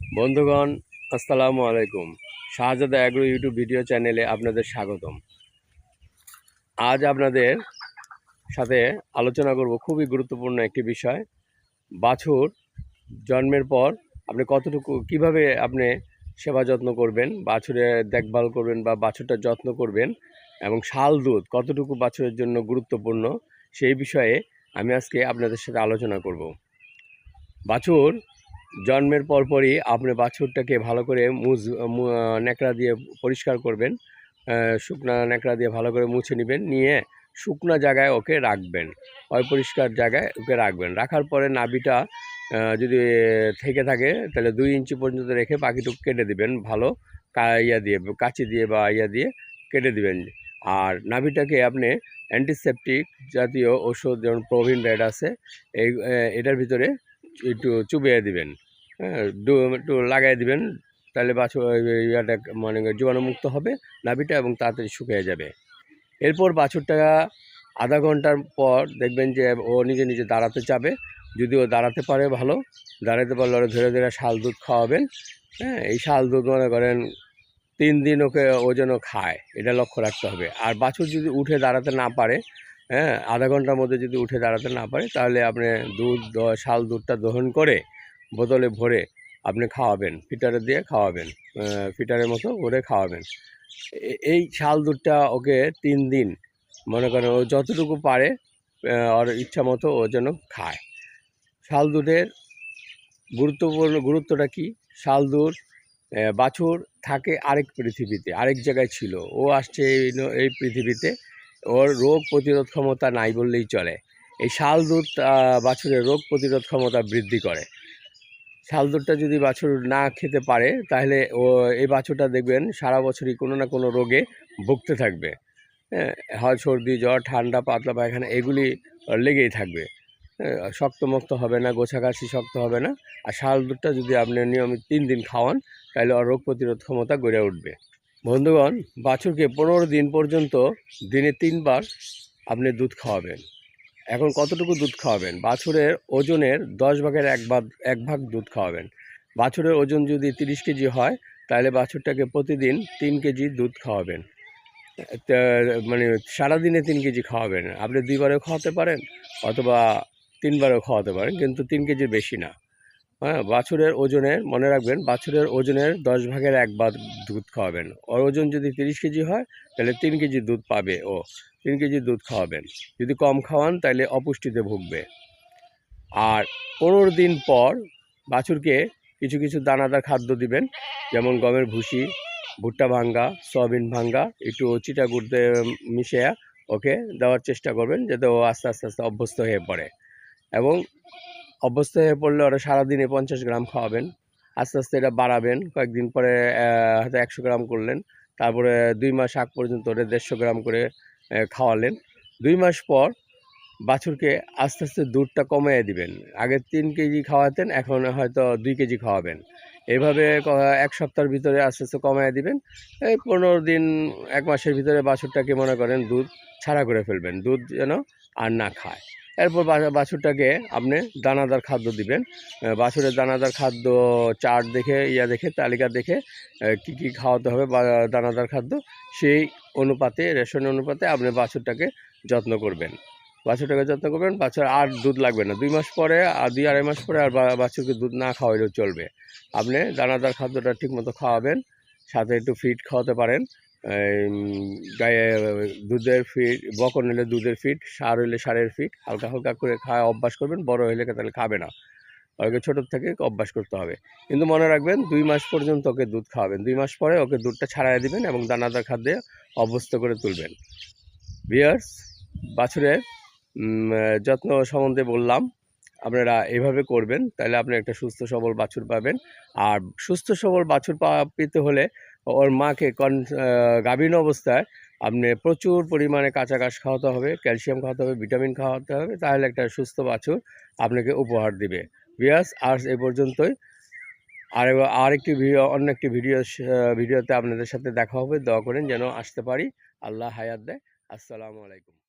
বন্ধুগণ, আসসালামু আলাইকুম। শাহজাদা অ্যাগ্রো ইউটিউব ভিডিও চ্যানেলে আপনাদের স্বাগতম। আজ আপনাদের সাথে আলোচনা করব খুবই গুরুত্বপূর্ণ একটি বিষয়, বাছুর জন্মের পর আপনি কতটুকু, কীভাবে আপনি সেবা যত্ন করবেন, বাছুরের দেখভাল করবেন বা বাছুরটার যত্ন করবেন এবং শাল দুধ কতটুকু বাছুরের জন্য গুরুত্বপূর্ণ সেই বিষয়ে আমি আজকে আপনাদের সাথে আলোচনা করব। বাছুর জন্মের পরপরই আপনি বাছুরটাকে ভালো করে মুজ ন্যাকড়া দিয়ে পরিষ্কার করবেন শুকনা ন্যাকড়া দিয়ে ভালো করে মুছে নেবেন নিয়ে শুকনা জায়গায় ওকে রাখবেন অপরিষ্কার জায়গায় ওকে রাখবেন। রাখার পরে আহ, যদি থেকে থাকে তাহলে দুই ইঞ্চি পর্যন্ত রেখে পাখিটুকু কেটে দিবেন ভালো ইয়া দিয়ে কাঁচি দিয়ে বা ইয়া দিয়ে কেটে দিবেন। আর নাভিটাকে আপনি অ্যান্টিসেপটিক জাতীয় ওষুধ যেমন প্রভিন রেড আছে এই এটার ভিতরে একটু চুবিয়ে দিবেন। হ্যাঁ একটু লাগাই দিবেন, তাহলে বাছুর ইয়াটা মানে জীবাণুমুক্ত হবে, নাভিটা এবং তাড়াতাড়ি শুকিয়ে যাবে। এরপর বাছুরটা আধা ঘণ্টার পর দেখবেন যে ও নিজে নিজে দাঁড়াতে চাবে যদি ও দাঁড়াতে পারে ভালো, দাঁড়াতে পারলে ওরা ধীরে ধীরে শাল দুধ খাওয়াবেন। হ্যাঁ এই শাল দুধ মনে করেন তিন দিন ওকে ও যেন খায়, এটা লক্ষ্য রাখতে হবে। আর বাছুর যদি উঠে দাঁড়াতে না পারে হ্যাঁ আধা ঘণ্টার মধ্যে যদি উঠে দাঁড়াতে না পারে, তাহলে আপনি দুধ শাল দুধটা দহন করে বোতলে ভরে আপনি খাওয়াবেন, ফিটারে দিয়ে খাওয়াবেন ফিটারের মতো ভরে খাওয়াবেন। এই শাল দুধটা ওকে তিন দিন, মনে করেন ও যতটুকু পারে ওর ইচ্ছা মতো ও যেন খায়। শাল দুধের গুরুত্বপূর্ণ, গুরুত্বটা কি? শাল দুধ বাছুর থাকে আরেক পৃথিবীতে, আরেক জায়গায় ছিল, ও আসছে এই পৃথিবীতে। ওর রোগ প্রতিরোধ ক্ষমতা নাই বললেই চলে। এই শাল দুধ বাছুরের রোগ প্রতিরোধ ক্ষমতা বৃদ্ধি করে। শাল দুধটা যদি বাছুর না খেতে পারে, তাহলে ও, এই বাছুরটা দেখবেন সারা বছরই কোনো না কোনো রোগে ভুগতে থাকবে। হ্যাঁ হয় সর্দি, জ্বর, ঠান্ডা, পাতলা পায়খানা এগুলি লেগেই থাকবে। শক্তমুক্ত হবে না, গোছাগাছি শক্ত হবে না। আর শাল দুধটা যদি আপনি নিয়মিত তিন দিন খাওয়ান, তাহলে ওর রোগ প্রতিরোধ ক্ষমতা গড়ে উঠবে। বন্ধুগণ, বাছুরকে পনেরো দিন পর্যন্ত দিনে তিনবার আপনি দুধ খাওয়াবেন। এখন কতটুকু দুধ খাওয়াবেন? বাছুরের ওজনের দশ ভাগের এক ভাগ এক ভাগ দুধ খাওয়াবেন। বাছুরের ওজন যদি তিরিশ কেজি হয়, তাহলে বাছুরটাকে প্রতিদিন তিন কেজি দুধ খাওয়াবেন। মানে সারাদিনে তিন কেজি খাওয়াবেন। আপনি দুইবারেও খাওয়াতে পারেন অথবা তিনবারেও খাওয়াতে পারেন, কিন্তু তিন কেজির বেশি না। হ্যাঁ বাছুরের ওজনের মনে রাখবেন, বাছুরের ওজনের দশ ভাগের এক ভাগ দুধ খাওয়াবেন। ওর ওজন যদি তিরিশ কেজি হয়, তাহলে তিন কেজি দুধ পাবে ও। তিন কেজি দুধ খাওয়াবেন। যদি কম খাওয়ান, তাহলে অপুষ্টিতে ভুগবে। আর পনেরো দিন পর বাছুরকে কিছু কিছু দানাদার খাদ্য দিবেন, যেমন গমের ভুসি, ভুট্টা ভাঙ্গা, সয়াবিন ভাঙ্গা, একটু চিটা গুড়তে মিশিয়ে ওকে দেওয়ার চেষ্টা করবেন, যাতে ও আস্তে আস্তে আস্তে অভ্যস্ত হয়ে পড়ে। এবং অভ্যস্ত হয়ে পড়লে ওরা সারাদিনে পঞ্চাশ গ্রাম খাওয়াবেন। আস্তে আস্তে এটা বাড়াবেন। কয়েকদিন পরে হয়তো একশো গ্রাম করলেন। তারপরে দুই মাস আগ পর্যন্ত ওটা দেড়শো গ্রাম করে খাওয়ালেন। দুই মাস পর বাছুরকে আস্তে আস্তে দুধটা কমিয়ে দিবেন। আগে তিন কেজি খাওয়াতেন, এখন হয়তো দুই কেজি খাওয়াবেন। এইভাবে ক- এক সপ্তাহের ভিতরে আস্তে আস্তে কমিয়ে দিবেন। এই পনেরো দিন, এক মাসের ভিতরে বাছুরটাকে মনে করেন দুধ ছাড়া করে ফেলবেন। দুধ যেন আর না খায়। এরপর বাছুরটাকে আপনি দানাদার খাদ্য দিবেন। বাছুরের দানাদার খাদ্য চার্ট দেখে, ইয়া দেখে, তালিকা দেখে কি কি খাওয়াতে হবে বা, দানাদার খাদ্য, সেই অনুপাতে, রেশন অনুপাতে আপনি বাছুরটাকে যত্ন করবেন। বাছুরটাকে যত্ন করবেন, বাছুর আর দুধ লাগবে না। দুই মাস পরে, আর দুই আড়াই মাস পরে আর বাছুরকে দুধ না খাওয়াইলেও চলবে। আপনি দানাদার খাদ্যটা ঠিকমতো খাওয়াবেন, সাথে একটু ফিড খাওয়াতে পারেন গায়ে, দুধের ফিড বকন হলে দুধের ফিড সার হলে সারের ফিড হালকা হালকা করে খাওয়া অভ্যাস করবেন, বড় হলে তাহলে খাবে না। ওকে ছোটোর থেকে অভ্যাস করতে হবে। কিন্তু মনে রাখবেন, দুই মাস পর্যন্ত ওকে দুধ খাওয়াবেন। দুই মাস পরে ওকে দুধটা ছাড়াই দিবেন এবং দানাদার খাদ্যে অভ্যস্ত করে তুলবেন। বিয়ার্স বাছুরের যত্ন সম্বন্ধে বললাম, আপনারা এভাবে করবেন, তাহলে আপনি একটা সুস্থ সবল বাছুর পাবেন। আর সুস্থ সবল বাছুর পা, পেতে হলে ওর মাকে কন গাভীন অবস্থায় আপনি প্রচুর পরিমাণে কাঁচা ঘাস খাওয়াতে হবে, ক্যালসিয়াম খাওয়াতে হবে, ভিটামিন খাওয়াতে হবে, তাহলে একটা সুস্থ বাছুর আপনাকে উপহার দিবে। বিয়াস আর এ পর্যন্তই। আর আরেকটি ভিডিও, অন্য একটি ভিডিও ভিডিওতে আপনাদের সাথে দেখা হবে। দোয়া করেন যেন আসতে পারি। আল্লাহ হায়াত দেয়। আসসালামু আলাইকুম।